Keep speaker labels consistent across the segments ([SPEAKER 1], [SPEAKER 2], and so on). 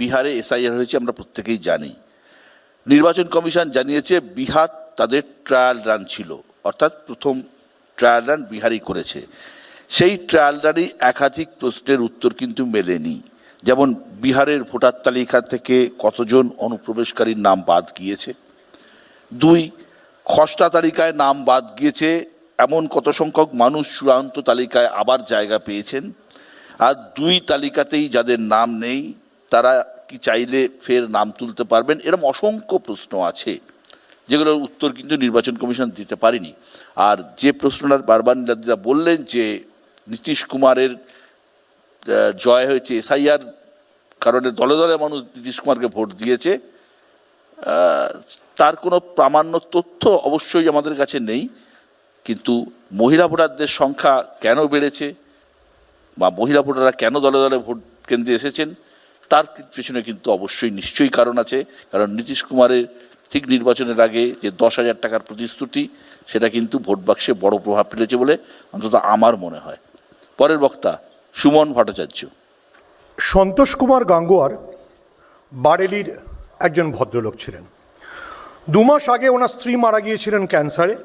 [SPEAKER 1] বিহারে এসআইআর হয়েছে, আমরা প্রত্যেকেই জানি। নির্বাচন কমিশন জানিয়েছে, বিহার তাদের ট্রায়াল রান ছিল। অর্থাৎ প্রথম ট্রায়াল রান বিহারই করেছে। সেই ট্রায়াল রানই একাধিক প্রশ্নের উত্তর কিন্তু মেলেনি। যেমন, বিহারের ভোটার তালিকা থেকে কতজন অনুপ্রবেশকারীর নাম বাদ গিয়েছে? দুই, খসড়া তালিকায় নাম বাদ গিয়েছে, এমন কত সংখ্যক মানুষ চূড়ান্ত তালিকায় আবার জায়গা পেয়েছেন? আর দুই তালিকাতেই যাদের নাম নেই তারা কি চাইলে ফের নাম তুলতে পারবেন? এরকম অসংখ্য প্রশ্ন আছে, যেগুলোর উত্তর কিন্তু নির্বাচন কমিশন দিতে পারেনি। আর যে প্রশ্নটা বারবার নীলাদিরা বললেন যে নীতিশ কুমারের জয় হয়েছে, এসআইআর কারণে দলে দলে মানুষ নীতিশ কুমারকে ভোট দিয়েছে তার কোনো প্রামাণ্য তথ্য অবশ্যই আমাদের কাছে নেই। কিন্তু মহিলা ভোটারদের সংখ্যা কেন বেড়েছে বা মহিলা ভোটাররা কেন দলে দলে ভোট কেন্দ্রে এসেছেন তার পেছনে কিন্তু অবশ্যই নিশ্চয়ই কারণ আছে। কারণ নীতিশ কুমারের ঠিক নির্বাচনের আগে যে দশ হাজার টাকার প্রতিশ্রুতি, সেটা কিন্তু ভোট বাক্সে বড় প্রভাব ফেলেছে বলে অন্তত আমার মনে হয়। পরের বক্তা, সুমন ভট্টাচার্য।
[SPEAKER 2] সন্তোষ কুমার গাঙ্গুয়ার বারেলির একজন ভদ্রলোক ছিলেন। দু মাস আগে ওনার স্ত্রী মারা গিয়েছিলেন ক্যান্সারে।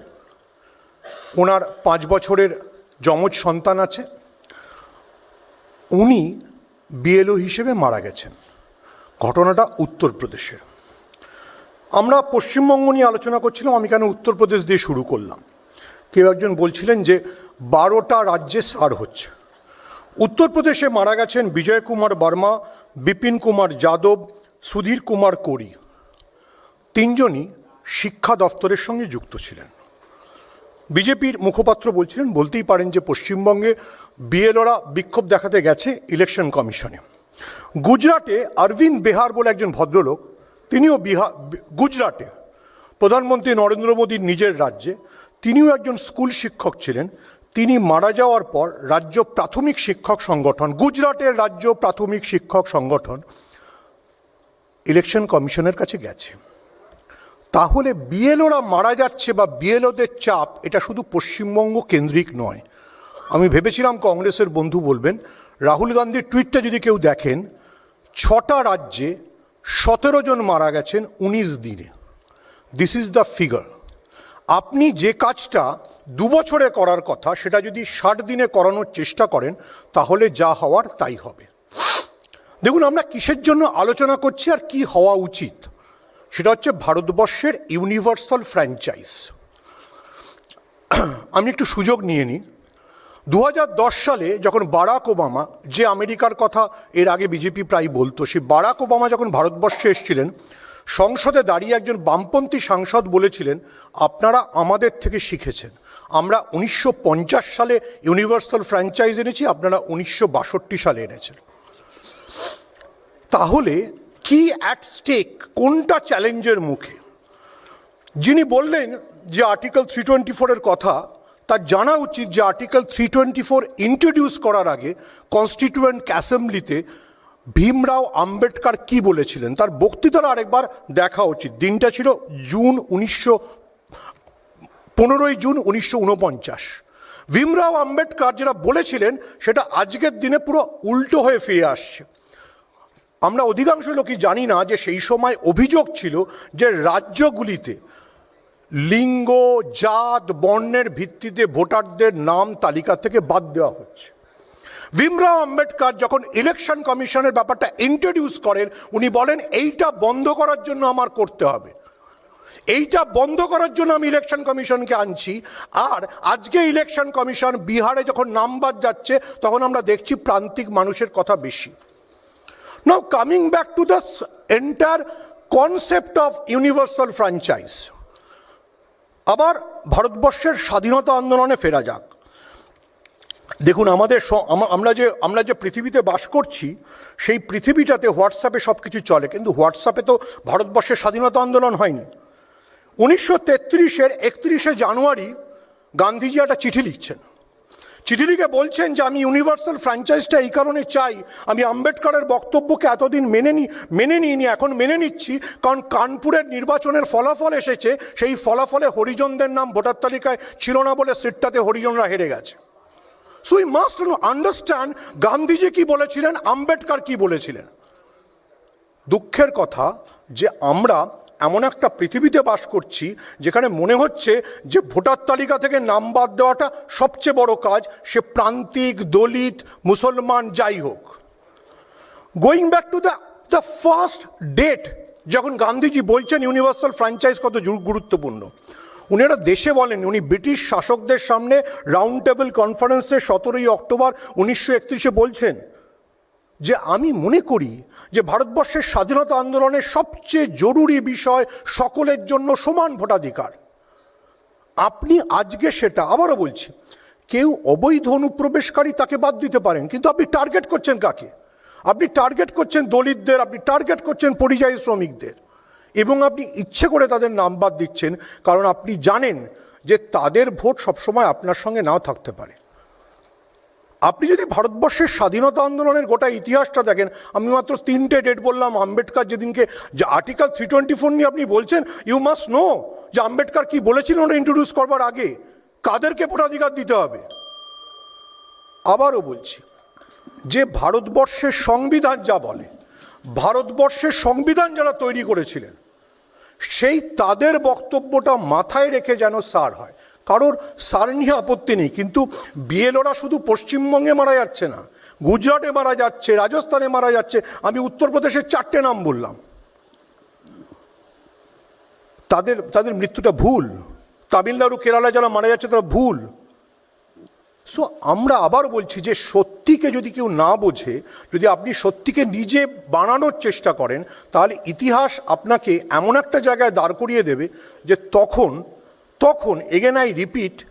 [SPEAKER 2] ওনার পাঁচ বছরের যমজ সন্তান আছে। উনি বিএলও হিসেবে মারা গেছেন। ঘটনাটা উত্তরপ্রদেশের। আমরা পশ্চিমবঙ্গ নিয়ে আলোচনা করছিলাম, আমি কেন উত্তরপ্রদেশ দিয়ে শুরু করলাম। কেউ একজন বলছিলেন যে, বারোটা রাজ্যে সার হচ্ছে। উত্তরপ্রদেশে মারা গেছেন বিজয় কুমার বর্মা, বিপিন কুমার যাদব, সুধীর কুমার কোরি তিনজনই শিক্ষা দফতরের সঙ্গে যুক্ত ছিলেন। বিজেপির মুখপাত্র বলছিলেন, বলতেই পারেন যে পশ্চিমবঙ্গে বিএলওরা বিক্ষোভ দেখাতে গেছে ইলেকশন কমিশনে। গুজরাটে অরবিন্দ বেহার বলে একজন ভদ্রলোক, তিনিও বিহার গুজরাটে। প্রধানমন্ত্রী নরেন্দ্র মোদীর নিজের রাজ্যে, তিনিও একজন স্কুল শিক্ষক ছিলেন। তিনি মারা যাওয়ার পর রাজ্য প্রাথমিক শিক্ষক সংগঠন, গুজরাটের রাজ্য প্রাথমিক শিক্ষক সংগঠন ইলেকশন কমিশনের কাছে গেছে। তাহলে বিএলওরা মারা যাচ্ছে বা বিএলওদের চাপ, এটা শুধু পশ্চিমবঙ্গ কেন্দ্রিক নয় আমি ভেবেছিলাম কংগ্রেসের বন্ধু বলবেন, রাহুল গান্ধীর টুইটটা যদি কেউ দেখেন, ছটা রাজ্যে সতেরো জন মারা গেছেন উনিশ দিনে। দিস ইজ দ্য ফিগার আপনি যে কাজটা দু বছরে করার কথা, সেটা যদি ষাট দিনে করানোর চেষ্টা করেন, তাহলে যা হওয়ার তাই হবে। দেখুন, আমরা কিসের জন্য আলোচনা করছি আর কি হওয়া উচিত? সেটা হচ্ছে ভারতবর্ষের ইউনিভার্সাল ফ্র্যাঞ্চাইজ। আমি একটু সুযোগ নিয়ে নিই। দু হাজার দশ সালে যখন বারাক ওবামা, যে আমেরিকার কথা এর আগে বিজেপি প্রায় বলতো সেই বারাক ওবামা যখন ভারতবর্ষে এসেছিলেন, সংসদে দাঁড়িয়ে একজন বামপন্থী সাংসদ বলেছিলেন, আপনারা আমাদের থেকে শিখেছেন। আমরা উনিশশো পঞ্চাশ সালে ইউনিভার্সাল ফ্র্যাঞ্চাইজ এনেছি, আপনারা উনিশশো বাষট্টি সালে এনেছেন। তাহলে কি অ্যাট স্টেক কোনটা চ্যালেঞ্জের মুখে? যিনি বললেন যে আর্টিকেল থ্রি টোয়েন্টি ফোরের কথা তার জানা উচিত যে article three twenty four introduce করার আগে কনস্টিটিউয়েন্ট অ্যাসেম্বলিতে ভীমরাও আম্বেদকর কি বলেছিলেন? তার বক্তৃতার আরেকবার দেখা উচিত। দিনটা ছিল জুন উনিশশো, পনেরোই জুন উনিশশো উনপঞ্চাশ। ভীমরাও আম্বেদকর যেটা বলেছিলেন, সেটা আজকের দিনে পুরো উল্টো হয়ে ফিরে আসছে। আমরা অধিকাংশ লোকই জানি না যে সেই সময় অভিযোগ ছিল যে রাজ্যগুলিতে লিঙ্গ জাত বর্ণের ভিত্তিতে ভোটারদের নাম তালিকা থেকে বাদ দেওয়া হচ্ছে। ভীমরাও আম্বেদকর যখন ইলেকশন কমিশনের ব্যাপারটা ইন্ট্রোডিউস করেন উনি বলেন এইটা বন্ধ করার জন্য আমার করতে হবে। এইটা বন্ধ করার জন্য আমি ইলেকশন কমিশনকে আনছি। আর আজকে ইলেকশন কমিশন বিহারে যখন নাম বাদ যাচ্ছে তখন আমরা দেখছি প্রান্তিক মানুষের কথা বেশি। Now coming back to the entire concept of universal franchise, আবার ভারতবর্ষের স্বাধীনতা আন্দোলনে ফেরা যাক। দেখুন, আমাদের আমরা যে আমরা যে পৃথিবীতে বাস করছি, সেই পৃথিবীটাতে হোয়াটসঅ্যাপে সব কিছু চলে, কিন্তু হোয়াটসঅ্যাপে তো ভারতবর্ষের স্বাধীনতা আন্দোলন হয়নি। উনিশশো তেত্রিশের একত্রিশে জানুয়ারি গান্ধীজি একটা চিঠি লিখছেন। চিঠি লিখে বলছেন যে আমি ইউনিভার্সাল ফ্র্যাঞ্চাইজটা এই কারণে চাই। আমি আম্বেদকরের বক্তব্যকে এতদিন মেনে নি, মেনে নিইনি, এখন মেনে নিচ্ছি। কারণ কানপুরের নির্বাচনের ফলাফল এসেছে, সেই ফলাফলে হরিজনদের নাম ভোটার তালিকায় ছিল না বলে সিটটাতে হরিজনরা হেরে গেছে। So we must understand Gandhiji কি বলেছিলেন, আম্বেদকর কি বলেছিলেন। দুঃখের কথা যে আমরা এমন একটা পৃথিবীতে বাস করছি যেখানে মনে হচ্ছে যে ভোটার তালিকা থেকে নাম বাদ দেওয়াটা সবচেয়ে বড় কাজ, সে প্রান্তিক, দলিত, মুসলমান, যাই হোক। Going back to the the first date যখন গান্ধীজি বলছেন ইউনিভার্সাল ফ্র্যাঞ্চাইজ কত গুরুত্বপূর্ণ। উনি এটা দেশে বলেন, উনি ব্রিটিশ শাসকদের সামনে রাউন্ড টেবিল কনফারেন্সে সতেরোই অক্টোবর উনিশশো বলছেন যে আমি মনে করি যে ভারতবর্ষের স্বাধীনতা আন্দোলনের সবচেয়ে জরুরি বিষয় সকলের জন্য সমান ভোটাধিকার। আপনি আজকে সেটা আবারও বলছি, কেউ অবৈধ অনুপ্রবেশকারী তাকে বাদ দিতে পারেন, কিন্তু আপনি টার্গেট করছেন কাকে? আপনি টার্গেট করছেন দলিতদের, আপনি টার্গেট করছেন পরিযায়ী শ্রমিকদের। এবং আপনি ইচ্ছে করে তাদের নাম বাদ দিচ্ছেন, কারণ আপনি জানেন যে তাদের ভোট সবসময় আপনার সঙ্গে নাও থাকতে পারে। আপনি যদি ভারতবর্ষের স্বাধীনতা আন্দোলনের গোটা ইতিহাসটা দেখেন, আমি মাত্র তিনটে ডেট বললাম, আম্বেদকর যেদিনকে যে আর্টিকেল থ্রি টোয়েন্টি ফোর নিয়ে আপনি বলছেন ইউ মাস্ট নো যে আম্বেদকর কি বলেছিলেন ওটা ইন্ট্রোডিউস করবার আগে। কাদেরকে ভোটাধিকার দিতে হবে? আবারও বলছি, যে ভারতবর্ষের সংবিধান যা বলে, ভারতবর্ষের সংবিধান যারা তৈরি করেছিলেন, সেই তাদের বক্তব্যটা মাথায় রেখে যেন সার হয়। কারোর সার নিয়ে আপত্তি নেই, কিন্তু বিএলওরা শুধু পশ্চিমবঙ্গে মারা যাচ্ছে না, গুজরাটে মারা যাচ্ছে, রাজস্থানে মারা যাচ্ছে, আমি উত্তরপ্রদেশের চারটে নাম বললাম। তাদের তাদের মৃত্যুটা ভুল, তামিলনাড়ু কেরালায় যারা মারা যাচ্ছে তারা ভুল। সো আমরা আবার বলছি যে সত্যিকে যদি কেউ না বোঝে, যদি আপনি সত্যিকে নিজে বানানোর চেষ্টা করেন, তাহলে ইতিহাস আপনাকে এমন একটা জায়গায় দাঁড় করিয়ে দেবে যে তখন তখন এগেন আই রিপিট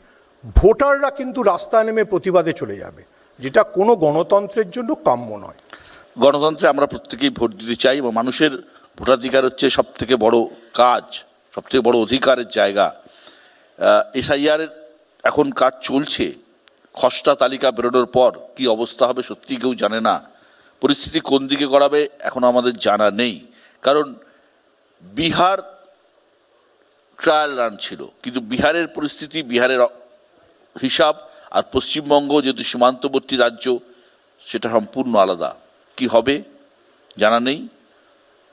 [SPEAKER 2] ভোটাররা কিন্তু রাস্তায় নেমে প্রতিবাদে চলে যাবে। যেটা কোনো গণতন্ত্রের জন্য কাম্য নয়।
[SPEAKER 1] গণতন্ত্রে আমরা প্রত্যেকেই ভোট দিতে চাই এবং মানুষের ভোটাধিকার হচ্ছে সব থেকে বড় কাজ সব থেকে বড় অধিকারের জায়গা। এসআইআর এখন কাজ চলছে। খসড়া তালিকা বেরোনোর পর কি অবস্থা হবে সত্যি কেউ জানে না। পরিস্থিতি কোন দিকে গড়াবে, এখন আমাদের জানা নেই। কারণ বিহার ট্রায়াল রান ছিল। কিন্তু বিহারের পরিস্থিতি, বিহারের হিসাব আর পশ্চিমবঙ্গ যেহেতু সীমান্তবর্তী রাজ্য, সেটা সম্পূর্ণ আলাদা। কি হবে, জানা নেই।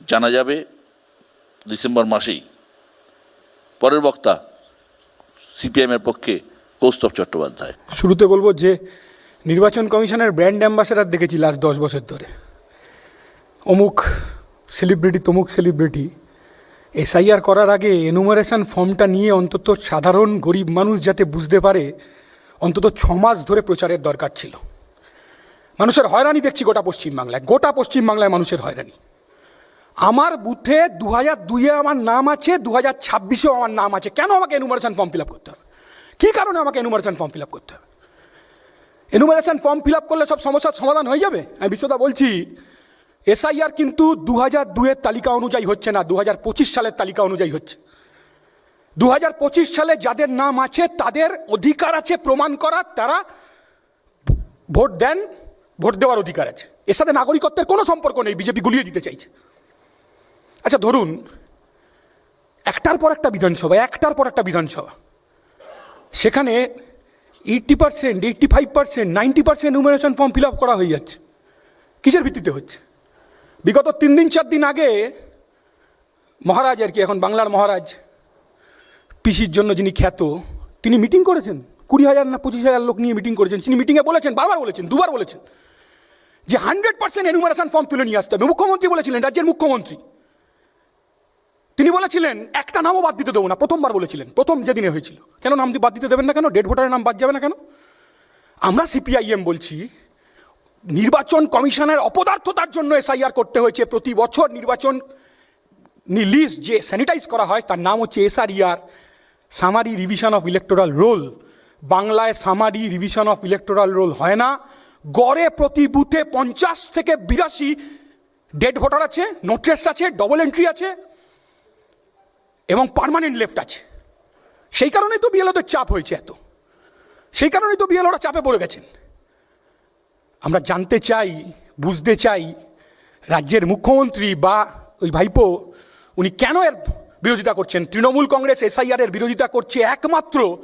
[SPEAKER 1] জানা যাবে ডিসেম্বর মাসেই। পরের বক্তা সিপিএমের পক্ষে কৌস্তব চট্টোপাধ্যায়।
[SPEAKER 3] শুরুতে বলব যে, নির্বাচন কমিশনের ব্র্যান্ড অ্যাম্বাসেডার দেখেছি লাস্ট দশ বছর ধরে। অমুক সেলিব্রিটি তমুক সেলিব্রিটি এসআইআর করার আগে এনুমারেশন ফর্মটা নিয়ে অন্তত সাধারণ গরিব মানুষ যাতে বুঝতে পারে, অন্তত ছ মাস ধরে প্রচারের দরকার ছিল। মানুষের হয়রানি দেখছি গোটা পশ্চিমবাংলায়। গোটা পশ্চিমবাংলায় মানুষের হয়রানি। আমার বুথে দু হাজার দুইয়ে আমার নাম আছে দু হাজার ছাব্বিশেও আমার নাম আছে। কেন আমাকে এনুমারেশন ফর্ম ফিল আপ করতে হবে? কী কারণে আমাকে এনুমারেশন ফর্ম ফিল আপ করতে হবে? এনুমারেশন ফর্ম ফিল আপ করলে সব সমস্যার সমাধান হয়ে যাবে? আমি বিশ্বদা বলছি এসআইআর কিন্তু দু হাজার দুয়ের তালিকা অনুযায়ী হচ্ছে না দু হাজার পঁচিশ সালের তালিকা অনুযায়ী হচ্ছে। দু হাজার পঁচিশ সালে যাদের নাম আছে, তাদের অধিকার আছে প্রমাণ করার, তারা ভোট দেন, ভোট দেওয়ার অধিকার আছে। এর সাথে নাগরিকত্বের কোনো সম্পর্ক নেই, বিজেপি গুলিয়ে দিতে চাইছে। আচ্ছা ধরুন, একটার পর একটা বিধানসভা, একটার পর একটা বিধানসভা। সেখানে eighty percent, eighty five percent, ninety percent nomination form fill up করা হয়ে যাচ্ছে। কিসের ভিত্তিতে হচ্ছে? বিগত তিন দিন, চার দিন আগে মহারাজ আর কি, এখন বাংলার মহারাজ, পিসির জন্য যিনি খ্যাত, তিনি মিটিং করেছেন। কুড়ি হাজার না পঁচিশ হাজার লোক নিয়ে মিটিং করেছেন। তিনি মিটিংয়ে বলেছেন, বারবার বলেছেন, দুবার বলেছেন, যে হান্ড্রেড পার্সেন্ট এনুমারেশন ফর্ম তুলে নিয়ে আসতে হবে। মুখ্যমন্ত্রী বলেছিলেন, রাজ্যের মুখ্যমন্ত্রী। তিনি বলেছিলেন, একটা নামও বাদ দিতে দেবো না, প্রথমবার বলেছিলেন, প্রথম যেদিনে হয়েছিল। কেন নাম বাদ দিতে দেবেন না কেন? ডেড ভোটারের নাম বাদ যাবে না কেন? আমরা সিপিআইএম বলছি নির্বাচন কমিশনের অপদার্থতার জন্য এসআইআর করতে হয়েছে। প্রতি বছর নির্বাচন লিস্ট যে স্যানিটাইজ করা হয়, তার নাম হচ্ছে SRER, summary revision of electoral roll বাংলায় summary revision of electoral roll হয় না। গড়ে প্রতি বুথে পঞ্চাশ থেকে বিরাশি ডেড ভোটার আছে নোট্রেস আছে ডবল এন্ট্রি আছে এবং পার্মানেন্ট লেফট আছে। সেই কারণেই তো বিএলওদের চাপ হয়েছে এত। সেই কারণেই তো বিএলওরা চাপে পড়ে গেছেন। আমরা জানতে চাই, বুঝতে চাই, রাজ্যের মুখ্যমন্ত্রী বা ওই ভাইপো, উনি কেন এর বিরোধিতা করছেন? তৃণমূল কংগ্রেস, এসআইআর এর বিরোধিতা করছে একমাত্র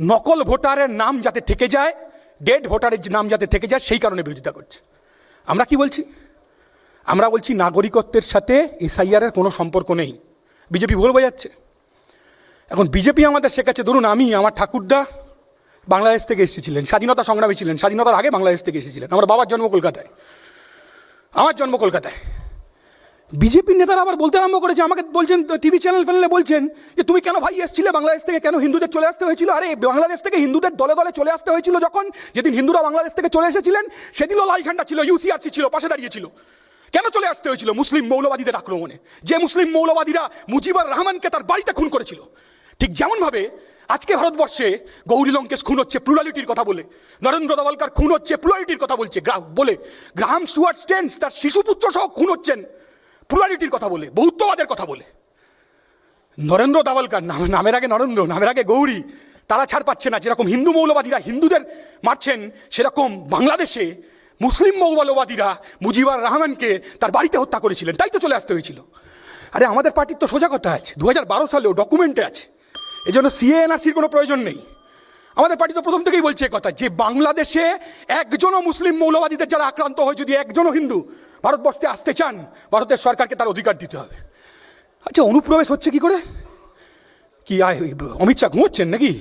[SPEAKER 3] নকল ভোটারের নাম যাতে থেকে যায়, ডেড ভোটারের নাম যাতে থেকে যায়, সেই কারণে বিরোধিতা করছে। আমরা কি বলছি? আমরা বলছি নাগরিকত্বের সাথে এসআইআরের কোনো সম্পর্ক নেই। বিজেপি ভুল বোঝাচ্ছে। এখন বিজেপি আমাদের শেখাচ্ছে, ধরুন আমি, আমার ঠাকুরদা বাংলাদেশ থেকে এসেছিলেন, স্বাধীনতা সংগ্রামী ছিলেন, স্বাধীনতার আগে বাংলাদেশ থেকে এসেছিলেন। আমার বাবার জন্ম কলকাতায়। আমার জন্ম কলকাতায়। বিজেপির নেতারা আবার বলতে আরম্ভ করেছে, আমাকে বলছেন, টিভি চ্যানেল ফ্যানেলে বলছেন যে, তুমি কেন ভাই এসেছিলে বাংলাদেশ থেকে? কেন হিন্দুদের চলে আসতে হয়েছিল? আরে, বাংলাদেশ থেকে হিন্দুদের দলে দলে চলে আসতে হয়েছিল যখন, যেদিন হিন্দুরা বাংলাদেশ থেকে চলে এসেছিলেন, সেদিনও লাল ঝান্ডা ছিল ইউসিআরসি ছিল, পাশে দাঁড়িয়েছিল কেন চলে আসতে হয়েছিল? মুসলিম মৌলবাদীদের আক্রমণে। যে মুসলিম মৌলবাদীরা মুজিবুর রহমানকে তার বাড়িতে খুন করেছিল। ঠিক যেমনভাবে আজকে ভারতবর্ষে গৌরী লঙ্কেশ খুন হচ্ছে প্লুরালিটির কথা বলে, নরেন্দ্র দাভলকার খুন হচ্ছে প্লুরালিটির কথা বলছে বলে, গ্রাহাম স্টুয়ার্ট স্টেন্স তার শিশুপুত্র সহ খুন হচ্ছেন প্লুরালিটির কথা বলে, বহুত্ববাদের কথা বলে। নরেন্দ্র নাম, নামের আগে নরেন্দ্র, নামের আগে গৌরী, তারা ছাড় পাচ্ছে না। যেরকম হিন্দু মৌলবাদীরা হিন্দুদের মারছেন, সেরকম বাংলাদেশে মুসলিম মৌলবাদীরা মুজিবুর রহমানকে তার বাড়িতে হত্যা করেছিলেন। তাই তো চলে আসতে হয়েছিল। আরে, আমাদের পার্টির তো সোজা কথা আছে। দু হাজার বারো সালেও ডকুমেন্টে আছে। এই জন্য সিএ এনআরসির কোনো প্রয়োজন নেই। আমাদের পার্টি তো প্রথম থেকেই বলছে কথা, যে বাংলাদেশে একজনও মুসলিম মৌলবাদীদের যারা আক্রান্ত হয়, যদি একজনও হিন্দু ভারতবর্ষে আসতে চান, ভারতের সরকারকে তার অধিকার দিতে হবে। আচ্ছা অনুপ্রবেশ হচ্ছে কি করে? কি অমিত শাহ ঘুমোচ্ছেন নাকি?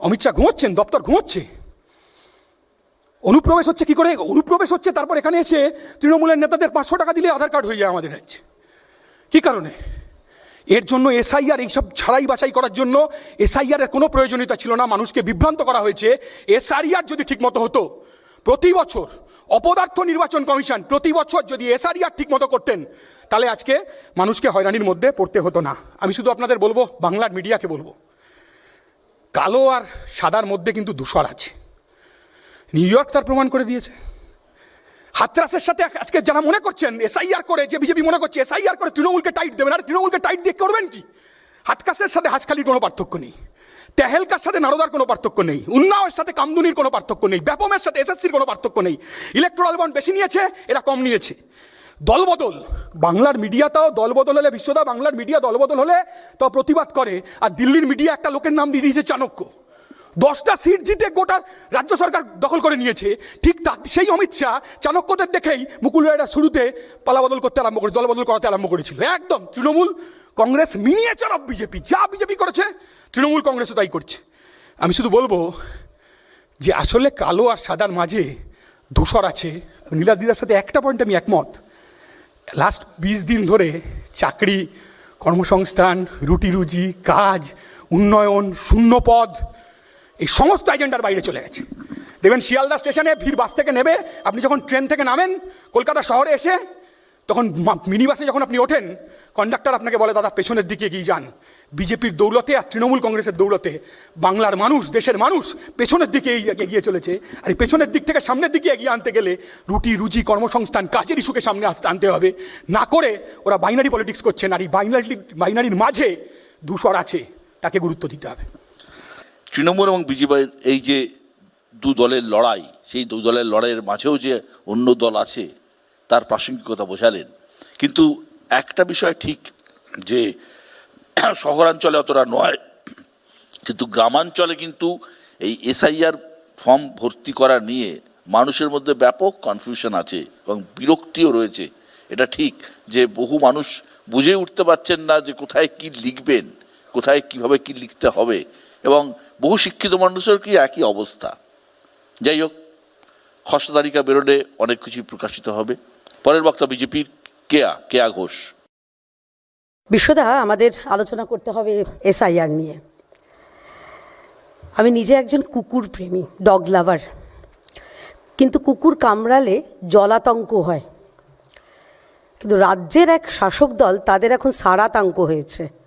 [SPEAKER 3] অমিত শাহ ঘুমোচ্ছেন? দপ্তর ঘুমোচ্ছে? অনুপ্রবেশ হচ্ছে কি করে? অনুপ্রবেশ হচ্ছে, তারপর এখানে এসে তৃণমূলের নেতাদের পাঁচশো টাকা দিলে আধার কার্ড হয়ে যায় আমাদের রাজ্যে। কী কারণে? এর জন্য এসআইআর এইসব ছাড়াই বাছাই করার জন্য এসআইআর এর কোনো প্রয়োজনীয়তা ছিল না। মানুষকে বিভ্রান্ত করা হয়েছে। এসআইআর যদি ঠিকমতো হতো, প্রতি বছর অপদার্থ নির্বাচন কমিশন প্রতি বছর যদি এসআইআর ঠিকমতো করতেন, তাহলে আজকে মানুষকে হয়রানির মধ্যে পড়তে হতো না। আমি শুধু আপনাদের বলব, বাংলার মিডিয়াকে বলব, কালো আর সাদার মধ্যে কিন্তু ধূসর আছে। নিউ ইয়র্ক তার প্রমাণ করে দিয়েছে। হাতরাসের সাথে আজকে যারা মনে করছেন, এসআইআর করে, যে বিজেপি মনে করছে, এসআইআর করে, তৃণমূলকে টাইট দেবেন। আর তৃণমূলকে টাইট দিয়ে করবেন কি? হাতকাসের সাথে হাঁসখালির কোনো পার্থক্য নেই। তেহেলকার সাথে নারদার কোনো পার্থক্য নেই। উন্নাওয়ের সাথে কামদুনির কোনো পার্থক্য নেই। ব্যাপমের সাথে এসএসসির কোনো পার্থক্য নেই। ইলেকট্রাল বন্ড বেশি নিয়েছে, এরা কম নিয়েছে। দলবদল। বাংলার মিডিয়াটাও দলবদল হলে, বিশ্বদা বাংলার মিডিয়া দলবদল হলে তাও প্রতিবাদ করে। আর দিল্লির মিডিয়া একটা লোকের নাম দিয়ে দিয়েছে চাণক্য। দশটা সিট জিতে গোটা রাজ্য সরকার দখল করে নিয়েছে। ঠিক তা সেই অমিত শাহ চাণক্যদের দেখেই মুকুল রায়রা শুরুতে পালাবদল করতে আরম্ভ করে দলবদল করাতে আরম্ভ করেছিল। একদম Trinamool Congress miniature of BJP যা বিজেপি করেছে, তৃণমূল কংগ্রেসও তাই করছে। আমি শুধু বলব যে আসলে কালো আর সাদার মাঝে ধূসর আছে। নীলাদিদার সাথে একটা পয়েন্ট আমি একমত। লাস্ট বিশ দিন ধরে চাকরি, কর্মসংস্থান রুটি রুজি কাজ, উন্নয়ন, শূন্যপদ এই সমস্ত এজেন্ডার বাইরে চলে গেছে। দেখবেন শিয়ালদা স্টেশনে ভিড় বাস থেকে নেবে, আপনি যখন ট্রেন থেকে নামেন, কলকাতা শহরে এসে তখন মিনি বাসে যখন আপনি ওঠেন কন্ডাক্টর আপনাকে বলে, দাদা, পেছনের দিকে এগিয়ে যান। বিজেপির দৌলতে আর তৃণমূল কংগ্রেসের দৌলতে বাংলার মানুষ, দেশের মানুষ পেছনের দিকে এগিয়ে- চলেছে। আর এই পেছনের দিক থেকে সামনের দিকে এগিয়ে আনতে গেলে রুটি, রুজি, কর্মসংস্থান, কাজের ইস্যুকে সামনে আসতে আনতে হবে। না করে ওরা বাইনারি পলিটিক্স করছেন আর এই বাইনারি বাইনারির মাঝে ধূসর আছে, তাকে গুরুত্ব দিতে হবে।
[SPEAKER 1] তৃণমূল এবং বিজেপির এই যে দু দলের লড়াই, সেই দু দলের লড়াইয়ের মাঝেও যে অন্য দল আছে, তার প্রাসঙ্গিকতা বোঝালেন। কিন্তু একটা বিষয় ঠিক যে শহরাঞ্চলে অতটা নয়, কিন্তু গ্রামাঞ্চলে কিন্তু এই এসআইআর ফর্ম ভর্তি করা নিয়ে মানুষের মধ্যে ব্যাপক কনফিউশন আছে এবং বিরক্তিও রয়েছে। এটা ঠিক যে বহু মানুষ বুঝে উঠতে পারছেন না যে কোথায় কি লিখবেন, কোথায় কীভাবে কি লিখতে হবে। এবং বহু শিক্ষিত মানুষের কি একই অবস্থা? যাই হোক খসড়া তালিকা বেরোলে অনেক কিছুই প্রকাশিত হবে। পরের বক্তা বিজেপির কেয়া কেয়া ঘোষ।
[SPEAKER 4] বিশ্বদা, আমাদের আলোচনা করতে হবে এসআইআর নিয়ে। আমি নিজে একজন কুকুর প্রেমী, ডগ লাভার। কিন্তু কুকুর কামড়ালে জলাতঙ্ক হয়। কিন্তু রাজ্যের এক শাসক দল তাদের এখন সারাতাঙ্ক হয়েছে।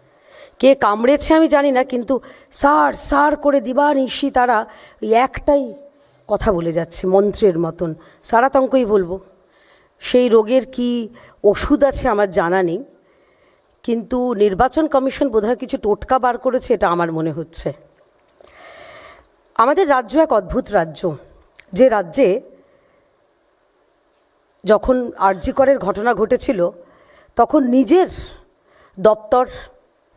[SPEAKER 4] কে কামড়েছে আমি জানি না, কিন্তু সার সার করে দিবা নিশি তারা একটাই কথা বলে যাচ্ছে মন্ত্রের মতন। সারাতঙ্কই বলব, সেই রোগের কি ওষুধ আছে আমার জানা নেই, কিন্তু নির্বাচন কমিশন বোধহয় কিছু টোটকা বার করেছে, এটা আমার মনে হচ্ছে। আমাদের রাজ্য এক অদ্ভুত রাজ্য, যে রাজ্যে যখন আরজিকরের ঘটনা ঘটেছিল, তখন নিজের দপ্তর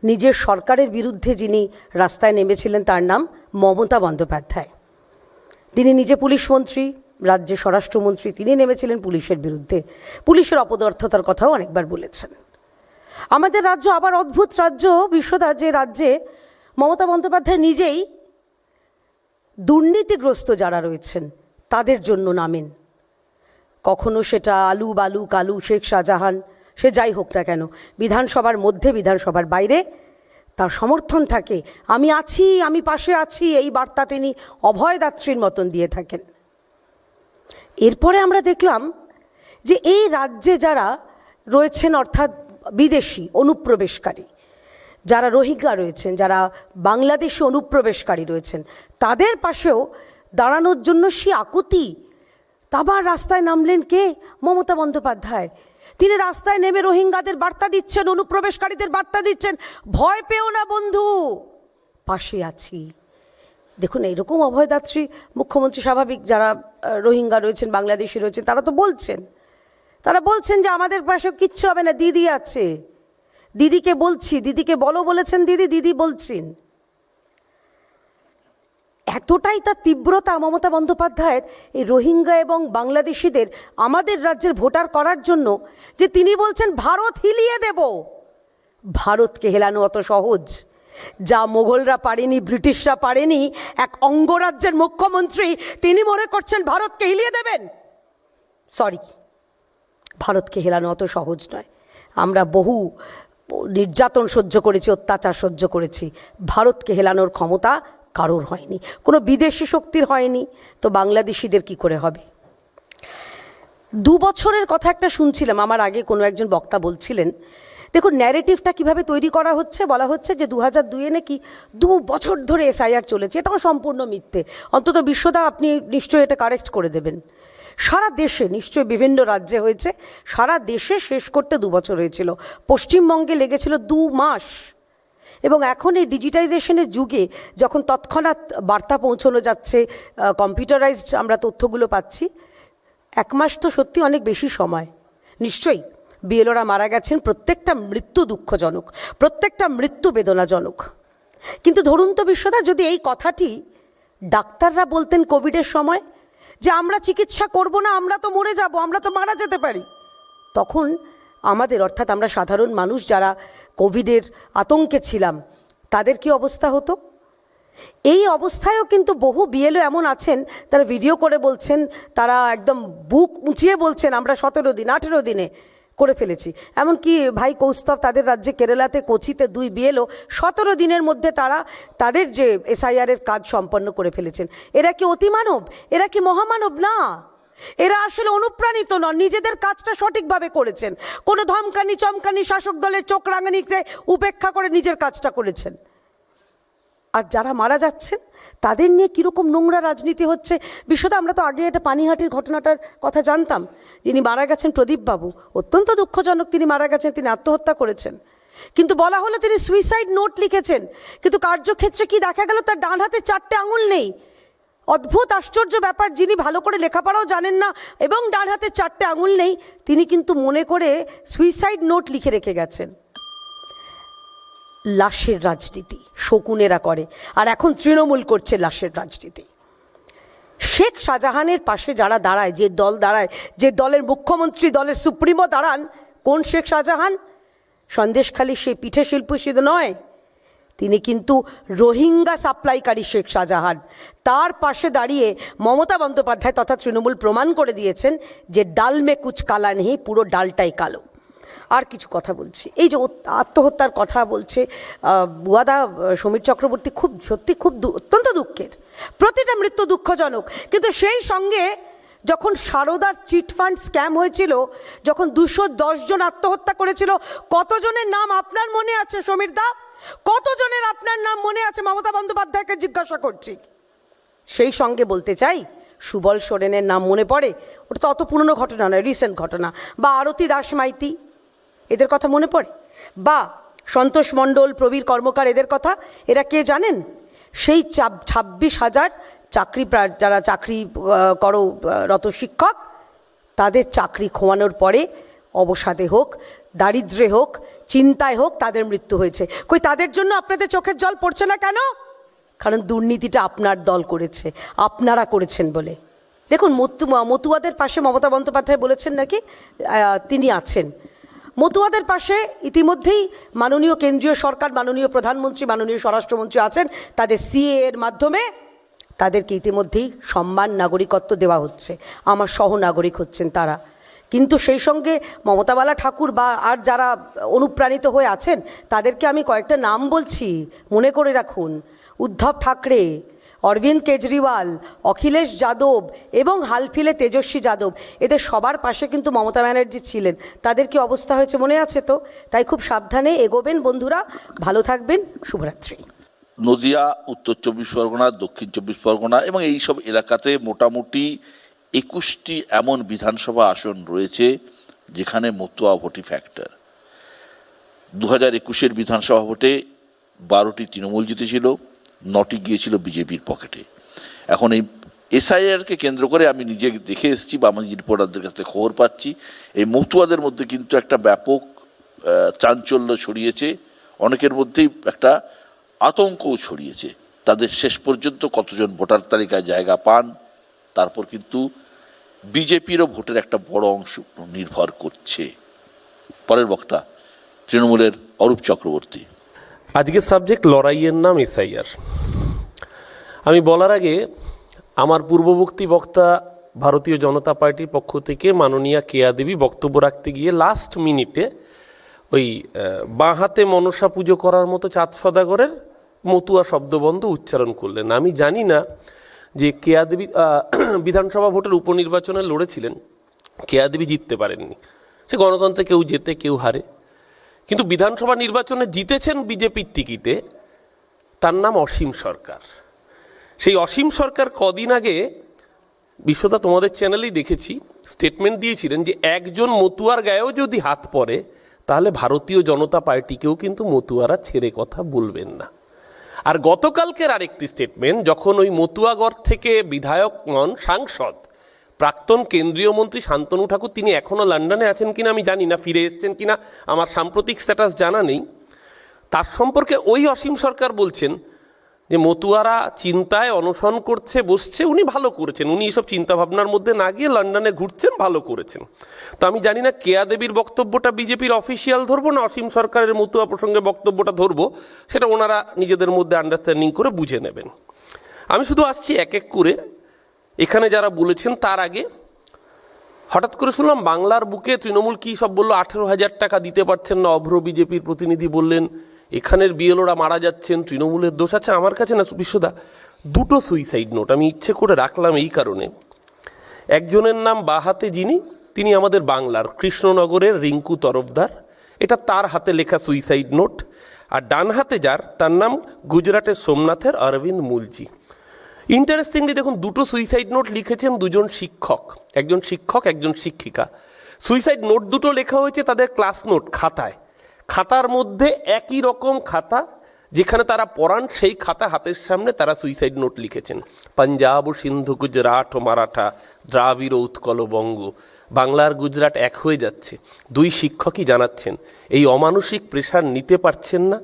[SPEAKER 4] নিজের সরকারের বিরুদ্ধে যিনি রাস্তায় নেমেছিলেন তার নাম মমতা বন্দ্যোপাধ্যায়। তিনি নিজে পুলিশ মন্ত্রী রাজ্যের স্বরাষ্ট্রমন্ত্রী, তিনি নেমেছিলেন পুলিশের বিরুদ্ধে। পুলিশের অপদার্থতার কথাও অনেকবার বলেছেন। আমাদের রাজ্য আবার অদ্ভুত রাজ্য, বিশ্বদা যে রাজ্যে মমতা বন্দ্যোপাধ্যায় নিজেই দুর্নীতিগ্রস্ত যারা রয়েছেন, তাদের জন্য নামেন। কখনো সেটা আলু বালু কালু শেখ শাহজাহান সে যাই হোক না কেন, বিধানসভার মধ্যে, বিধানসভার বাইরে, তার সমর্থন থাকে। আমি আছি, আমি পাশে আছি, এই বার্তা তিনি অভয়দাত্রীর মতন দিয়ে থাকেন। এরপরে আমরা দেখলাম যে এই রাজ্যে যারা রয়েছেন, অর্থাৎ বিদেশি অনুপ্রবেশকারী, যারা রোহিঙ্গা রয়েছেন, যারা বাংলাদেশি অনুপ্রবেশকারী রয়েছেন, তাদের পাশেও দাঁড়ানোর জন্য সে আকুতি আবার রাস্তায় নামলেন কে? মমতা বন্দ্যোপাধ্যায়। তিনি রাস্তায় নেমে রোহিঙ্গাদের বার্তা দিচ্ছেন, অনুপ্রবেশকারীদের বার্তা দিচ্ছেন। ভয় পেও না, বন্ধু। পাশে আছি। দেখুন এরকম অভয়দাত্রী মুখ্যমন্ত্রী স্বাভাবিক যারা রোহিঙ্গা রয়েছেন, বাংলাদেশি রয়েছেন, তারা তো বলছেন। তারা বলছেন যে আমাদের পাশে কিচ্ছু হবে না, দিদি আছে। দিদিকে বলছি, দিদিকে বলো বলেছেন দিদি দিদি বলছেন। এতটাই তার তীব্রতা মমতা বন্দ্যোপাধ্যায়ের, এই রোহিঙ্গা এবং বাংলাদেশিদের, আমাদের রাজ্যের ভোটার করার জন্য, যে তিনি বলছেন, ভারত হিলিয়ে দেব। ভারতকে হেলানো অত সহজ। যা মোগলরা পারেনি, ব্রিটিশরা পারেনি, এক অঙ্গরাজ্যের মুখ্যমন্ত্রী, তিনি মনে করছেন, ভারতকে হিলিয়ে দেবেন। সরি ভারতকে হেলানো অত সহজ নয়। আমরা বহু নির্যাতন সহ্য করেছি, অত্যাচার সহ্য করেছি। ভারতকে হেলানোর ক্ষমতা কারোর হয়নি। কোনো বিদেশি শক্তির হয়নি। তো বাংলাদেশিদের কি করে হবে? দু বছরের কথা একটা শুনছিলাম, আমার আগে কোনো একজন বক্তা বলছিলেন, দেখুন ন্যারেটিভটা কীভাবে তৈরি করা হচ্ছে? বলা হচ্ছে যে দু হাজার দুইয়ে নাকি দু বছর ধরে এসআইআর চলেছে। এটাও সম্পূর্ণ মিথ্যে। অন্তত বিশ্বদা, আপনি নিশ্চয়ই এটা কারেক্ট করে দেবেন। সারা দেশে, নিশ্চয়ই বিভিন্ন রাজ্যে হয়েছে, সারা দেশে শেষ করতে দু বছর হয়েছিল। পশ্চিমবঙ্গে লেগেছিল দু মাস। এবং এখন এই ডিজিটাইজেশনের যুগে যখন তৎক্ষণাৎ বার্তা পৌঁছানো যাচ্ছে কম্পিউটারাইজড আমরা তথ্যগুলো পাচ্ছি, এক মাস তো সত্যি অনেক বেশি সময়। নিশ্চয়ই বিএলওরা মারা গেছেন, প্রত্যেকটা মৃত্যু দুঃখজনক, প্রত্যেকটা মৃত্যু বেদনাজনক। কিন্তু ধরুন তো বিশ্বদা, যদি এই কথাটি ডাক্তাররা বলতেন কোভিডের সময়, যে আমরা চিকিৎসা করব না, আমরা তো মরে যাব, আমরা তো মারা যেতে পারি, তখন আমাদের, অর্থাৎ আমরা সাধারণ মানুষ যারা কোভিডের আতঙ্কে ছিলাম। তাদের কি অবস্থা হতো? এই অবস্থায়ও কিন্তু বহু বিএলও এমন আছেন, তারা ভিডিও করে বলছেন, তারা একদম বুক উঁচিয়ে বলছেন, আমরা সতেরো দিন, আঠেরো দিনে করে ফেলেছি। এমনকি ভাই কৌস্তব তাদের রাজ্যে কেরালাতে, কোচিতে দুই বিএলও সতেরো দিনের মধ্যে তারা তাদের যে এসআইআরের কাজ সম্পন্ন করে ফেলেছেন। এরা কি অতিমানব? এরা কি মহামানব? না। এরা আসলে অনুপ্রাণিত নন, নিজেদের কাজটা সঠিকভাবে করেছেন। কোনো ধমকানি, চমকানি শাসক দলের চোখ রাঙানিকে উপেক্ষা করে নিজের কাজটা করেছেন। আর যারা মারা যাচ্ছেন, তাদের নিয়ে কীরকম নোংরা রাজনীতি হচ্ছে বিশ্বদা আমরা তো আগে এটা পানিহাটির ঘটনাটার কথা জানতাম। যিনি মারা গেছেন প্রদীপবাবু অত্যন্ত দুঃখজনক তিনি মারা গেছেন, তিনি আত্মহত্যা করেছেন। কিন্তু বলা হলো তিনি সুইসাইড নোট লিখেছেন, কিন্তু কার্যক্ষেত্রে কি দেখা গেল? তার ডান হাতে চারটে আঙুল নেই। অদ্ভুত, আশ্চর্য ব্যাপার। যিনি ভালো করে লেখাপড়াও জানেন না এবং ডান হাতে চারটে আঙুল নেই, তিনি কিন্তু মনে করে সুইসাইড নোট লিখে রেখে গেছেন। লাশের রাজনীতি, শকুনেরা করে। আর এখন তৃণমূল করছে লাশের রাজনীতি। শেখ শাহজাহানের পাশে যারা দাঁড়ায়, যে দল দাঁড়ায়, যে দলের মুখ্যমন্ত্রী, দলের সুপ্রিমো দাঁড়ান, কোন শেখ শাহজাহান? সন্দেশখালী সেই পিঠে শিল্প নয়। তিনি কিন্তু রোহিঙ্গা সাপ্লাইকারী শেখ শাহজাহান। তার পাশে দাঁড়িয়ে মমতা বন্দ্যোপাধ্যায় তথা তৃণমূল প্রমাণ করে দিয়েছেন যে ডাল মে কুচ কালা নেই, পুরো ডালটাই কালো। আর কিছু কথা বলছি। এই যে আত্মহত্যার কথা বলছে বুয়াদা সমীর চক্রবর্তী খুব সত্যি খুব অত্যন্ত দুঃখের। প্রতিটা মৃত্যু দুঃখজনক। কিন্তু সেই সঙ্গে যখন সারদার চিটফান্ড স্ক্যাম হয়েছিল, যখন দুশো জন আত্মহত্যা করেছিল, কতজনের নাম আপনার মনে আছে সমীর দা কতজনের আপনার নাম মনে আছে? মমতা বন্দ্যোপাধ্যায়কে জিজ্ঞাসা করছি। সেই সঙ্গে বলতে চাই, সুবল সোরেনের নাম মনে পড়ে? ওটা তো অত পুরনো ঘটনা নয় রিসেন্ট ঘটনা। বা আরতি দাস মাইতি এদের কথা মনে পড়ে? বা সন্তোষ মণ্ডল, প্রবীর কর্মকার, এদের কথা? এরা কে জানেন? সেই চাব- ছাব্বিশ হাজার চাকরি যারা চাকরি করো রত শিক্ষক, তাদের চাকরি খোয়ানোর পরে অবসাদে হোক দারিদ্র্যে হোক চিন্তায় হোক তাদের মৃত্যু হয়েছে। কই তাদের জন্য আপনাদের চোখের জল পড়ছে না কেন? কারণ দুর্নীতিটা আপনার দল করেছে, আপনারা করেছেন বলে। দেখুন, মতু মতুয়াদের পাশে মমতা বন্দ্যোপাধ্যায় বলেছেন নাকি? তিনি আছেন। মতুয়াদের পাশে ইতিমধ্যেই মাননীয় কেন্দ্রীয় সরকার, মাননীয় প্রধানমন্ত্রী, মাননীয় স্বরাষ্ট্রমন্ত্রী আছেন। তাদের সিএ এর মাধ্যমে তাদেরকে ইতিমধ্যেই সম্মান, নাগরিকত্ব দেওয়া হচ্ছে। আমার সহনাগরিক হচ্ছেন তারা। কিন্তু সেই সঙ্গে মমতাবালা ঠাকুর বা আর যারা অনুপ্রাণিত হয়ে আছেন, তাদেরকে আমি কয়েকটা নাম বলছি, মনে করে রাখুন। উদ্ধব ঠাকরে, অরবিন্দ কেজরিওয়াল, অখিলেশ যাদব এবং হালফিলে তেজস্বী যাদব। এদের সবার পাশে কিন্তু মমতা ব্যানার্জি ছিলেন। তাদের কি অবস্থা হয়েছে মনে আছে তো? তাই খুব সাবধানে এগোবেন বন্ধুরা। ভালো থাকবেন। শুভরাত্রি।
[SPEAKER 1] নদিয়া, উত্তর চব্বিশ পরগনা, দক্ষিণ চব্বিশ পরগনা এবং এই সব এলাকাতে মোটামুটি একুশটি এমন বিধানসভা আসন রয়েছে যেখানে মতুয়া ভোটি ফ্যাক্টর দু হাজার একুশের বিধানসভা ভোটে বারোটি তৃণমূল জিতেছিল, নটি গিয়েছিল বিজেপির পকেটে। এখন এই এসআইআরকে কেন্দ্র করে আমি নিজে দেখে এসেছি বা আমি রিপোর্টারদের কাছ থেকে খবর পাচ্ছি, এই মতুয়াদের মধ্যে কিন্তু একটা ব্যাপক চাঞ্চল্য ছড়িয়েছে, অনেকের মধ্যেই একটা আতঙ্কও ছড়িয়েছে। তাদের শেষ পর্যন্ত কতজন ভোটার তালিকায় জায়গা পান, তারপর কিন্তু বিজেপিরও ভোটের একটা বড় অংশ নির্ভর করছে। পরের বক্তা, তৃণমূলের অরূপ চক্রবর্তী।
[SPEAKER 5] আজকের সাবজেক্ট লড়াইয়ের নাম এসআইআর। আমি বলার আগে, আমার পূর্ববর্তী বক্তা ভারতীয় জনতা পার্টির পক্ষ থেকে মাননীয়া কেয়া দেবী বক্তব্য রাখতে গিয়ে লাস্ট মিনিটে ওই বাঁ হাতে মনসা পুজো করার মতো চাঁদ সদাগরের মতুয়া শব্দবন্ধ উচ্চারণ করলেন। আমি জানি না যে কেয়া দেবী বিধানসভা ভোটের উপনির্বাচনে লড়েছিলেন, কেয়া দেবী জিততে পারেননি। সে গণতন্ত্রে কেউ জেতে, কেউ হারে। কিন্তু বিধানসভা নির্বাচনে জিতেছেন বিজেপির টিকিটে তার নাম অসীম সরকার। সেই অসীম সরকার কদিন আগে, বিশ্বদা তোমাদের চ্যানেলেই দেখেছি স্টেটমেন্ট দিয়েছিলেন যে একজন মতুয়ার গায়েও যদি হাত পড়ে, তাহলে ভারতীয় জনতা পার্টিকেও কিন্তু মতুয়ারা ছেড়ে কথা বলবেন না। আর গতকালকের আরেকটি স্টেটমেন্ট যখন ওই মতুয়াগড় থেকে বিধায়ক নন সাংসদ, প্রাক্তন কেন্দ্রীয় মন্ত্রী শান্তনু ঠাকুর, তিনি এখনও লন্ডনে আছেন কিনা আমি জানি না, ফিরে এসছেন কিনা, আমার সাম্প্রতিক স্ট্যাটাস জানা নেই। তার সম্পর্কে ওই অসীম সরকার বলছেন যে মতুয়ারা চিন্তায় অনশন করছে, বসছে, উনি ভালো করেছেন। উনি এসব চিন্তাভাবনার মধ্যে না গিয়ে লন্ডনে ঘুরছেন, ভালো করেছেন। তো আমি জানি না কেয়া দেবীর বক্তব্যটা বিজেপির অফিসিয়াল ধরবো না অসীম সরকারের মতুয়া প্রসঙ্গে বক্তব্যটা ধরবো, সেটা ওনারা নিজেদের মধ্যে আন্ডারস্ট্যান্ডিং করে বুঝে নেবেন। আমি শুধু আসছি এক এক করে। এখানে যারা বলেছেন, তার আগে হঠাৎ করে শুনলাম বাংলার বুকে তৃণমূল কী সব বলল, আঠেরো হাজার টাকা দিতে পারছেন না, অভ্র বিজেপির প্রতিনিধি বললেন এখানের বিএলওরা মারা যাচ্ছেন, তৃণমূলের দোষ আছে, আমার কাছে না বিশ্বদা, দুটো সুইসাইড নোট আমি ইচ্ছে করে রাখলাম এই কারণে। একজনের নাম বাহাতে যিনি, তিনি আমাদের বাংলার কৃষ্ণনগরের রিঙ্কু তরফদার, এটা তার হাতে লেখা সুইসাইড নোট আর ডান হাতে যার, তার নাম গুজরাটের সোমনাথের অরবিন্দ মুলজি। ইন্টারেস্টিংলি দেখুন, দুটো সুইসাইড নোট লিখেছেন দুজন শিক্ষক, একজন শিক্ষক, একজন শিক্ষিকা। সুইসাইড নোট দুটো লেখা হয়েছে তাদের ক্লাস নোট খাতায়। খাতার মধ্যে একই রকম খাতা যেখানে তারা পড়ান, সেই খাতা হাতের সামনে তারা সুইসাইড নোট লিখেছেন। পাঞ্জাব ও সিন্ধু, গুজরাট ও মারাঠা, দ্রাবিড় ও উৎকল, বঙ্গ। বাংলার গুজরাট এক হয়ে যাচ্ছে। দুই শিক্ষকই জানাচ্ছেন, এই অমানসিক প্রেশার নিতে পারছেন না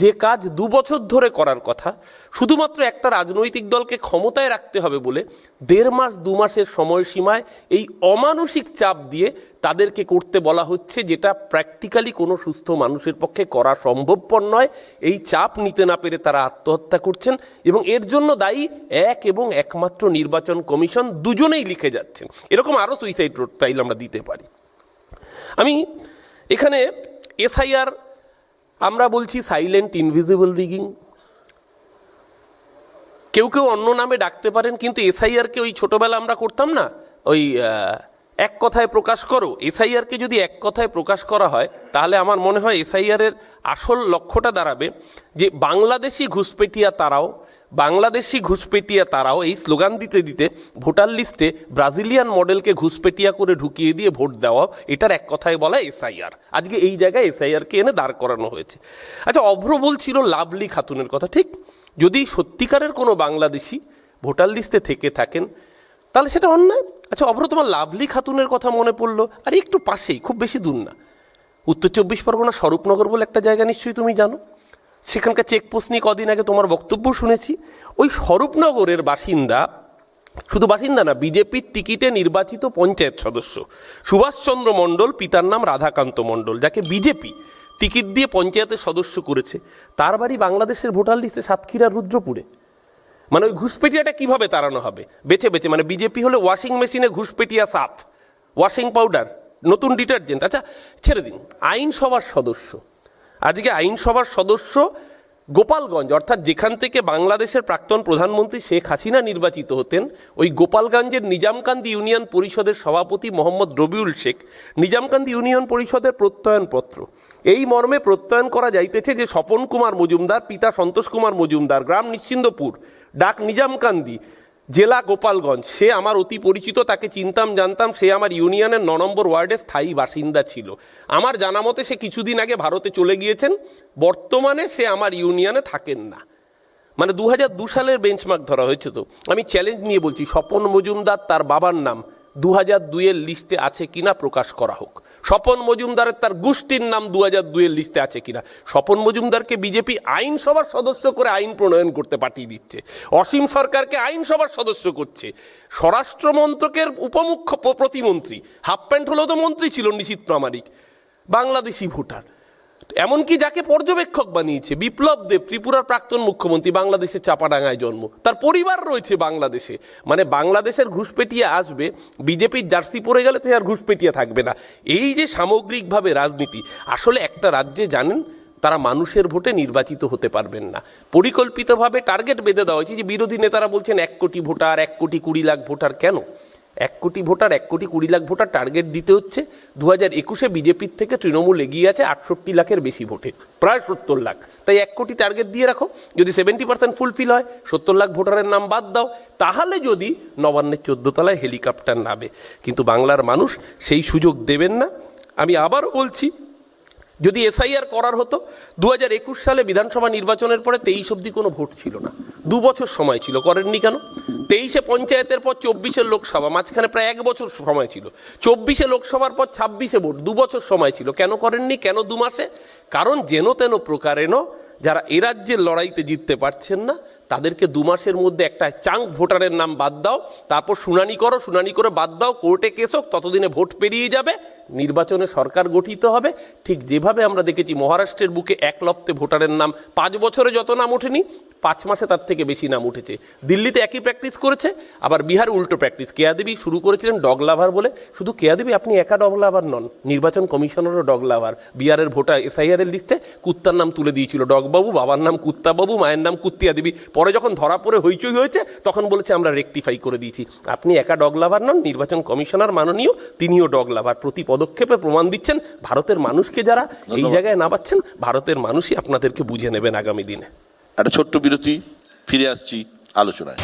[SPEAKER 5] যে কাজ দু বছর ধরে করার কথা, শুধুমাত্র একটা রাজনৈতিক দলকে ক্ষমতায় রাখতে হবে বলে দেড় মাস, দু মাসের সময়সীমায় এই অমানসিক চাপ দিয়ে তাদেরকে করতে বলা হচ্ছে যেটা প্র্যাকটিক্যালি কোনো সুস্থ মানুষের পক্ষে করা সম্ভবপর নয়। এই চাপ নিতে না পেরে তারা আত্মহত্যা করছেন এবং এর জন্য দায়ী এক এবং একমাত্র নির্বাচন কমিশন দুজনেই লিখে যাচ্ছেন। এরকম আরও সুইসাইড রোড আমরা দিতে পারি। আমি এখানে এসআইআর আমরা বলছি সাইলেন্ট ইনভিজিবল রিগিং কেউ কেউ অন্য নামে ডাকতে পারেন, কিন্তু এসআইআরকে ওই ছোটোবেলা আমরা করতাম না? ওই এক কথায় প্রকাশ করো। এসআইআরকে যদি এক কথায় প্রকাশ করা হয়, তাহলে আমার মনে হয় এসআইআরের আসল লক্ষ্যটা দাঁড়াবে যে বাংলাদেশি ঘুষপেটিয়া তারাও বাংলাদেশি ঘুষপেটিয়া তারাও এই স্লোগান দিতে দিতে ভোটার লিস্টে ব্রাজিলিয়ান মডেলকে ঘুষপেটিয়া করে ঢুকিয়ে দিয়ে ভোট দেওয়া, এটার এক কথায় বলা এসআইআর। আজকে এই জায়গায় এসআইআরকে এনে দাঁড় করানো হয়েছে। আচ্ছা অভ্র বলছিল লাভলি খাতুনের কথা, ঠিক? যদি সত্যিকারের কোনো বাংলাদেশি ভোটার লিস্টে থেকে থাকেন, তাহলে সেটা অন্যায়। আচ্ছা অভ্র, তোমার লাভলি খাতুনের কথা মনে পড়ল? আর, একটু পাশেই, খুব বেশি দূর না। উত্তর চব্বিশ পরগনা স্বরূপনগর বলে একটা জায়গা নিশ্চয়ই তুমি জানো। সেখানকার চেকপোস্ট নিয়ে কদিন আগে তোমার বক্তব্য শুনেছি। ওই স্বরূপনগরের বাসিন্দা, শুধু বাসিন্দা না, বিজেপির টিকিটে নির্বাচিত পঞ্চায়েত সদস্য, সুভাষচন্দ্র মণ্ডল, পিতার নাম রাধাকান্ত মণ্ডল, যাকে বিজেপি টিকিট দিয়ে পঞ্চায়েতের সদস্য করেছে। তার বাড়ি বাংলাদেশের ভোটার লিস্টে সাতক্ষীরার রুদ্রপুরে। মানে ওই ঘুষপেটিয়াটা কীভাবে তাড়ানো হবে? বেছে বেছে মানে বিজেপি হলে ওয়াশিং মেশিনে ঘুষপেটিয়া সাফ, ওয়াশিং পাউডার, নতুন ডিটারজেন্ট। আচ্ছা ছেড়ে দিন। আইনসভার সদস্য আজকে আইনসভার সদস্য গোপালগঞ্জ, অর্থাৎ যেখান থেকে বাংলাদেশের প্রাক্তন প্রধানমন্ত্রী শেখ হাসিনা নির্বাচিত হতেন, ওই গোপালগঞ্জের নিজামকান্দি ইউনিয়ন পরিষদের সভাপতি মোহাম্মদ রবিউল শেখ, নিজামকান্দি ইউনিয়ন পরিষদের প্রত্যয়নপত্র। এই মর্মে প্রত্যয়ন করা যাইতেছে যে স্বপন কুমার মজুমদার, পিতা সন্তোষ কুমার মজুমদার, গ্রাম নিশ্চিন্দপুর, ডাক নিজামকান্দি জেলা গোপালগঞ্জ। সে আমার অতি পরিচিত, তাকে চিনতাম, জানতাম। সে আমার ইউনিয়নের ন নম্বর ওয়ার্ডের স্থায়ী বাসিন্দা ছিল। আমার জানা মতে সে কিছুদিন আগে ভারতে চলে গিয়েছেন। বর্তমানে সে আমার ইউনিয়নে থাকেন না। মানে দু হাজার দু সালের বেঞ্চমার্ক ধরা হয়েছে তো। আমি চ্যালেঞ্জ নিয়ে বলছি, স্বপন মজুমদার তার বাবার নাম দু হাজার দুইয়ের লিস্টে আছে কিনা প্রকাশ করা হোক। স্বপন মজুমদারের তার গোষ্ঠীর নাম দু হাজার দুইয়ের লিস্টে আছে কিনা? স্বপন মজুমদারকে বিজেপি আইনসভার সদস্য করে আইন প্রণয়ন করতে পাঠিয়ে দিচ্ছে। অসীম সরকারকে আইনসভার সদস্য করছে। স্বরাষ্ট্রমন্ত্রকের উপমুখ্য প্রতিমন্ত্রী, হাফ প্যান্ট হলেও তো মন্ত্রী ছিল নিশীত প্রামাণিক। বাংলাদেশি ভোটার। এমনকি যাকে পর্যবেক্ষক বানিয়েছে, বিপ্লব দেব, ত্রিপুরার প্রাক্তন মুখ্যমন্ত্রী, বাংলাদেশের চাপাডাঙ্গায় জন্ম। তার পরিবার রয়েছে বাংলাদেশে। মানে বাংলাদেশের ঘুষপেটিয়া আসবে, বিজেপির জার্সি পরে গেলে তো আর ঘুষপেটিয়া থাকবে না। এই যে সামগ্রিকভাবে রাজনীতি, আসলে একটা রাজ্যে জানেন, তারা মানুষের ভোটে নির্বাচিত হতে পারবেন না। পরিকল্পিতভাবে টার্গেট বেঁধে দেওয়া হয়েছে যে বিরোধী নেতারা বলছেন, এক কোটি ভোটার, এক কোটি কুড়ি লাখ ভোটার কেন? এক কোটি ভোটার, এক কোটি কুড়ি লাখ ভোটার টার্গেট দিতে হচ্ছে। দু হাজার একুশে বিজেপির থেকে তৃণমূল এগিয়ে আছে আটষট্টি লাখের বেশি ভোটে, প্রায় সত্তর লাখ। তাই এক কোটি টার্গেট দিয়ে রাখো। যদি সেভেন্টি পার্সেন্ট ফুলফিল হয়, সত্তর লাখ ভোটারের নাম বাদ দাও, তাহলে যদি নবান্নের চোদ্দ তলায় হেলিকপ্টার নামে। কিন্তু বাংলার মানুষ সেই সুযোগ দেবেন না। আমি আবার বলছি যদি এসআইআর করার হতো দু হাজার একুশ সালে বিধানসভা নির্বাচনের পরে তেইশ অবধি কোনো ভোট ছিল না। দু বছর সময় ছিল, করেননি কেন? তেইশে পঞ্চায়েতের পর চব্বিশে লোকসভা, মাঝখানে প্রায় এক বছর সময় ছিল। চব্বিশে লোকসভার পর ছাব্বিশে ভোট, দু বছর সময় ছিল। কেন করেননি? কেন দু মাসে? কারণ যেন তেন প্রকারেণ যারা এ রাজ্যের লড়াইতে জিততে পারছেন না তাদেরকে দু মাসের মধ্যে একটা চাঙ্ক ভোটারের নাম বাদ দাও, তারপর শুনানি করো, শুনানি করে বাদ দাও, কোর্টে কেস হোক, ততদিনে ভোট পেরিয়ে যাবে, নির্বাচনে সরকার গঠিত হবে। ঠিক যেভাবে আমরা দেখেছি, মহারাষ্ট্রের বুকে এক লপ্তে ভোটারের নাম পাঁচ বছরে যত নাম ওঠেনি, পাঁচ মাসে তার থেকে বেশি নাম উঠেছে। দিল্লিতে একই প্র্যাকটিস করেছে, আবার বিহার উল্টো প্র্যাকটিস। কেয়া দেবী শুরু করেছিলেন ডগ লাভার বলে। শুধু কেয়া দেবী আপনি একা ডগ লাভার নন, নির্বাচন কমিশনেরও ডগ লাভার। বিহারের ভোটার এসআইআর এর লিস্টে কুত্তার নাম তুলে দিয়েছিল ডগবাবু, বাবার নাম কুত্তাবাবু, মায়ের নাম কুত্তিয়া দেবী পরে যখন ধরা পড়ে হইচই হয়েছে তখন বলেছে আমরা রেকটিফাই করে দিয়েছি। আপনি একা ডগ লাভার নন নির্বাচন কমিশনার মাননীয় তিনিও ডগ লাভার প্রতি পদক্ষেপে প্রমাণ দিচ্ছেন ভারতের মানুষকে যারা এই জায়গায় নামাচ্ছেন ভারতের মানুষই আপনাদেরকে বুঝে নেবেন আগামী দিনে।
[SPEAKER 1] একটা ছোট্ট বিরতি ফিরে আসছি আলোচনায়।